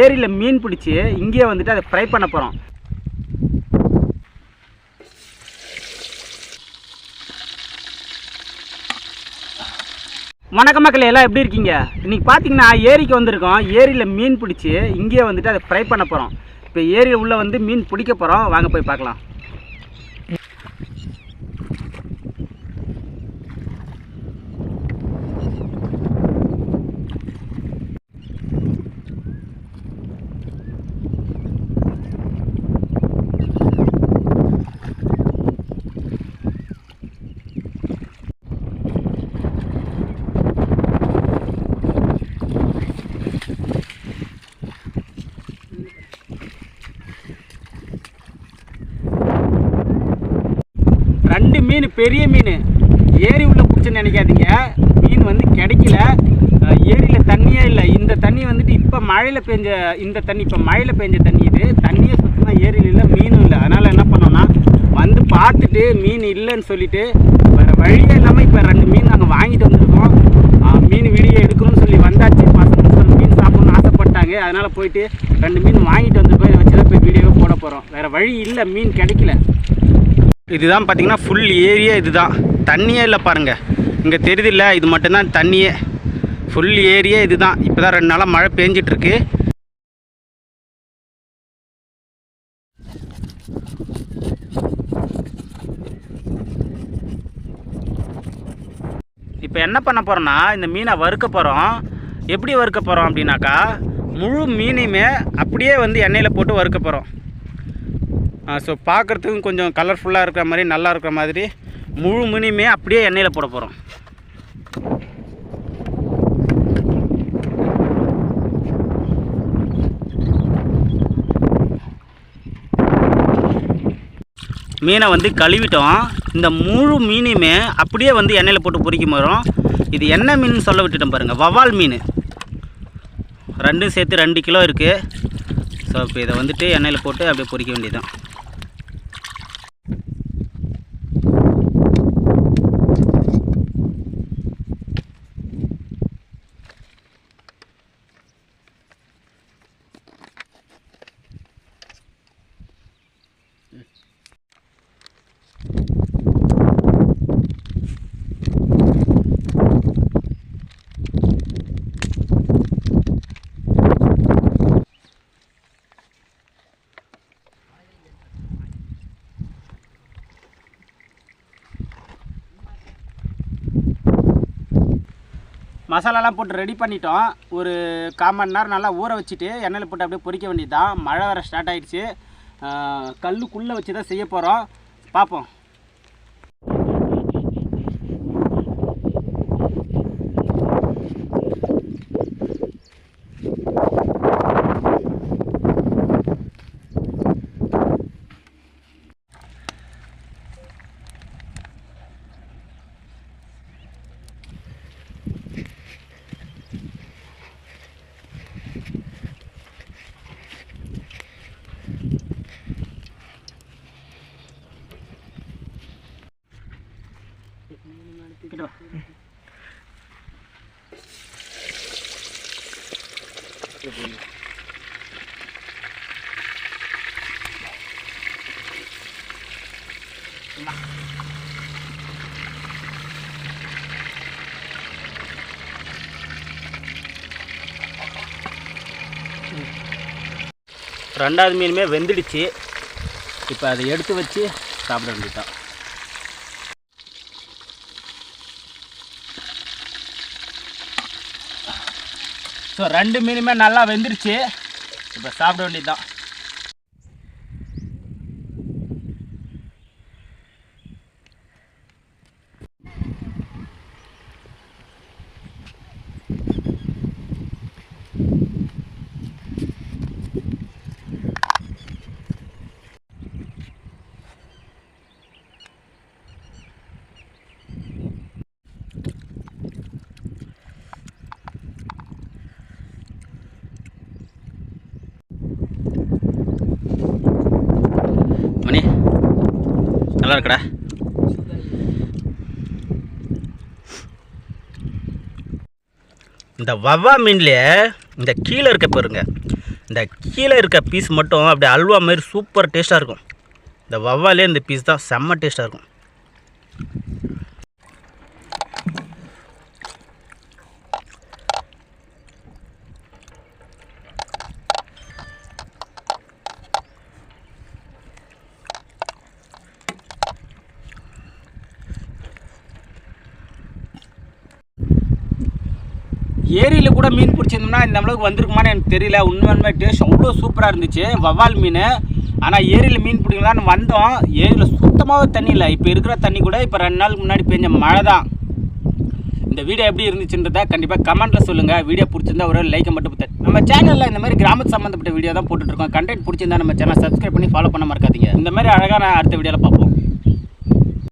ஏரியில் மீன் பிடிச்சி இங்கேயே வந்துட்டு அதை ஃப்ரை பண்ண போகிறோம் வணக்கம் மக்களே எல்லாம் எப்படி இருக்கீங்க? இன்றைக்கி பார்த்தீங்கன்னா ஏரிக்கு வந்திருக்கோம். ஏரியில் மீன் பிடிச்சி இங்கேயே வந்துட்டு அதை ஃப்ரை பண்ண போகிறோம் இப்போ ஏரியில் உள்ளே வந்து மீன் பிடிக்க போகிறோம் வாங்க போய் பார்க்கலாம் ரெண்டு மீன் பெரிய மீன். ஏரி உள்ள பிடிச்சேன்னு நினைக்காதீங்க. மீன் வந்து கிடைக்கல. ஏரியில் தண்ணியே இல்லை. இந்த தண்ணி வந்துட்டு இப்போ மழையில் பெஞ்ச இந்த தண்ணி இப்போ மழையில் பெஞ்ச தண்ணி இது. தண்ணியே சுத்தமாக ஏரியில் இல்லை மீனும் இல்லை. அதனால் என்ன பண்ணோன்னா வந்து பார்த்துட்டு மீன் இல்லைன்னு சொல்லிட்டு வேறு வழியே இல்லாமல் இப்போ ரெண்டு மீன் நாங்கள் வாங்கிட்டு வந்திருக்கோம். மீன் வீடியோ எடுக்கணும்னு சொல்லி வந்தாச்சு. பசங்க சொல்லி மீன் சாப்பிட்ணுன்னு ஆசைப்பட்டாங்க. அதனால் போயிட்டு ரெண்டு மீன் வாங்கிட்டு வந்து இதை வச்சு தான் போய் வீடியோவை போட போகிறோம் வேறு வழி இல்லை மீன் கிடைக்கல. இதுதான் பார்த்தீங்கன்னா ஃபுல் ஏரியா இதுதான். தண்ணியே இல்லை பாருங்கள் இங்கே தெரியுதில்ல இது மட்டும்தான் தண்ணியே. ஃபுல் ஏரியா இதுதான். இப்போ தான் ரெண்டு நாளாக மழை பேஞ்சிட்ருக்கு. இப்போ என்ன பண்ண போகிறோன்னா இந்த மீனை வறுக்க போகிறோம் எப்படி வறுக்க போகிறோம் அப்படின்னாக்கா முழு மீனையுமே அப்படியே வந்து எண்ணெயில் போட்டு வறுக்க போகிறோம் ஸோ பார்க்குறதுக்கும் கொஞ்சம் கலர்ஃபுல்லாக இருக்கிற மாதிரி நல்லா இருக்கிற மாதிரி முழு மீனையுமே அப்படியே எண்ணெயில் போட போகிறோம் மீனை வந்து கழுவிட்டோம். இந்த முழு மீனையுமே அப்படியே வந்து எண்ணெயில் போட்டு பொறிக்க வரும் இது என்ன மீன் சொல்ல விட்டுட்டோம் பாருங்கள் வவ்வால் மீன். ரெண்டும் சேர்த்து ரெண்டு கிலோ இருக்குது ஸோ இப்போ இதை வந்துட்டு எண்ணெயில் போட்டு அப்படியே பொறிக்க வேண்டியதான் மசாலாலாம் போட்டு ரெடி பண்ணிட்டோம். ஒரு கால் மணி நேரம் நல்லா ஊற வச்சுட்டு எண்ணெயில் போட்டு அப்படியே பொறிக்க வேண்டியது தான் மழை வர ஸ்டார்ட் ஆகிடுச்சு கல்லுக்குள்ளே வச்சு தான் செய்ய போகிறோம் பார்ப்போம். ரெண்டாவது மீனுமே வெந்துடுச்சு. இப்போ அதை எடுத்து வச்சு சாப்பிட வேண்டியதான் ஸோ ரெண்டு மீனுமே நல்லா வெந்துருச்சு. இப்போ சாப்பிட வேண்டியதுதான். தான் நல்லா இருக்கடா. இந்த வவ்வா மீன்லேயே இந்த கீழே இருக்க பாருங்க. இந்த கீழே இருக்க பீஸ் மட்டும் அப்படியே அல்வா மாதிரி சூப்பர் டேஸ்ட்டாக இருக்கும். இந்த வவ்வாலே இந்த பீஸ் தான் செம்ம டேஸ்ட்டாக இருக்கும். ஏரியில் கூட மீன் பிடிச்சிருந்தோம்னா இந்த அளவுக்கு வந்திருக்குமான்னு எனக்கு தெரியல. உண்மையுமே டேஸ்ட் அவ்வளோ சூப்பராக இருந்துச்சு. வவ்வால் மீன். ஆனால் ஏரியில் மீன் பிடிக்கலான்னு வந்தோம். ஏரியில் சுத்தமாகவே தண்ணி இல்லை. இப்போ இருக்கிற தண்ணி கூட இப்போ ரெண்டு நாளுக்கு முன்னாடி பெஞ்ச மழை தான். இந்த வீடியோ எப்படி இருந்துச்சுன்றதை கண்டிப்பாக கமெண்ட்டில் சொல்லுங்கள் வீடியோ பிடிச்சிருந்தா ஒரு லைக்கை மட்டும் தட்டு நம்ம சேனலில் இந்த மாதிரி கிராமத்து சம்மந்தப்பட்ட வீடியோ தான் போட்டுட்ருக்கோம் கண்டென்ட் பிடிச்சிருந்தா நம்ம சேனல் சப்ஸ்கிரைப் பண்ணி ஃபாலோ பண்ண மறக்காதீங்க. இந்த மாதிரி அழகான அடுத்த வீடியோவில் பார்ப்போம்.